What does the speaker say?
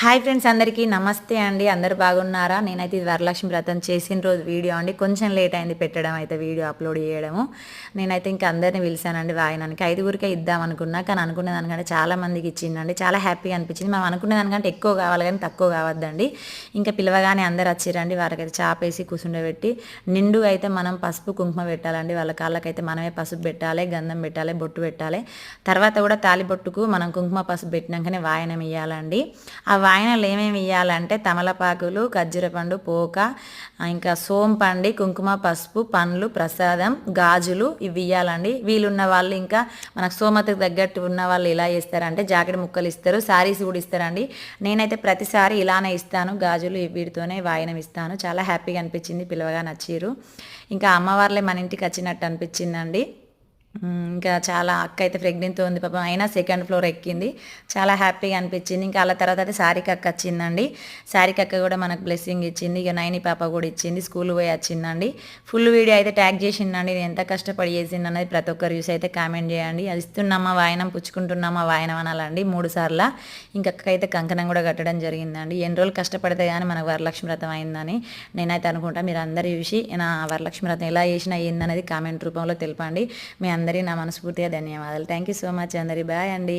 Hi friends అందరికీ నమస్తే అండి. అందరు బాగున్నారా? నేనైతే ఇది వరలక్ష్మి వ్రతం చేసిన రోజు వీడియో అండి. కొంచెం లేట్ అయింది పెట్టడం అయితే వీడియో అప్లోడ్ చేయడము. నేనైతే ఇంకా అందరిని పిలిచానండి వాయనానికి. ఐదుగురికే ఇద్దాం అనుకున్నా కానీ అనుకునే దానికంటే చాలా మందికి ఇచ్చిందండి చాలా హ్యాపీగా అనిపించింది. మనం అనుకునే దానికంటే ఎక్కువ కావాలి కానీ తక్కువ కావద్దండి. ఇంకా పిలవగానే అందరు వచ్చిరండి. వారికైతే చాపేసి కూర్చుండబెట్టి నిండుగా అయితే మనం పసుపు కుంకుమ పెట్టాలండి. వాళ్ళ కాళ్ళకైతే మనమే పసుపు పెట్టాలి గంధం పెట్టాలి బొట్టు పెట్టాలి. తర్వాత కూడా తాలిబొట్టుకు మనం కుంకుమ పసుపు పెట్టినాకనే వాయనం ఇవ్వాలండి ఆ వాయనలు ఏమేమి ఇవ్వాలంటే తమలపాకులు ఖర్జూరపండు పోక ఇంకా సోంపండి కుంకుమ పసుపు పండ్లు ప్రసాదం గాజులు ఇవి ఇవ్వాలండి వీళ్ళున్న వాళ్ళు ఇంకా మనకు సోమతకు తగ్గట్టు ఉన్న వాళ్ళు ఇలా ఇస్తారంటే జాకెట్ ముక్కలు ఇస్తారు శారీస్ కూడా ఇస్తారండి. నేనైతే ప్రతిసారి ఇలానే ఇస్తాను గాజులు వీటితోనే వాయనం ఇస్తాను. చాలా హ్యాపీగా అనిపించింది పిలవగా నచ్చిరు ఇంకా అమ్మవార్లే మన ఇంటికి వచ్చినట్టు అనిపించిందండి. ఇంకా చాలా అక్క అయితే ప్రెగ్నెంట్తో ఉంది పాపం అయినా సెకండ్ ఫ్లోర్ ఎక్కింది. చాలా హ్యాపీగా అనిపించింది. ఇంకా అలా తర్వాత అయితే సారిక అక్క వచ్చిందండి. సారిక అక్క కూడా మనకు బ్లెస్సింగ్ ఇచ్చింది. ఇక నైని పాప కూడా ఇచ్చింది. స్కూల్ పోయి వచ్చిందండి. ఫుల్ వీడియో అయితే ట్యాగ్ చేసిందండి. నేను ఎంత కష్టపడి చేసింది అనేది ప్రతి ఒక్కరు చూసి అయితే కామెంట్ చేయండి. అది ఇస్తున్నామా వాయనం పుచ్చుకుంటున్నామా వాయనం అనాలండి మూడు సార్లు. ఇంకా అక్క అయితే కంకణం కూడా కట్టడం జరిగిందండి. ఎన్ని రోజులు కష్టపడితే కానీ మనకు వరలక్ష్మి వ్రతం అయిందని నేనైతే అనుకుంటా. మీరు అందరూ చూసి నా వరలక్ష్మి వ్రతం ఎలా చేసినా ఏందనేది కామెంట్ రూపంలో తెలపండి. మీ అందరికీ నా మనస్ఫూర్తిగా ధన్యవాదాలు. థ్యాంక్ యూ సో మచ్ అందరి బాయ్ అండి.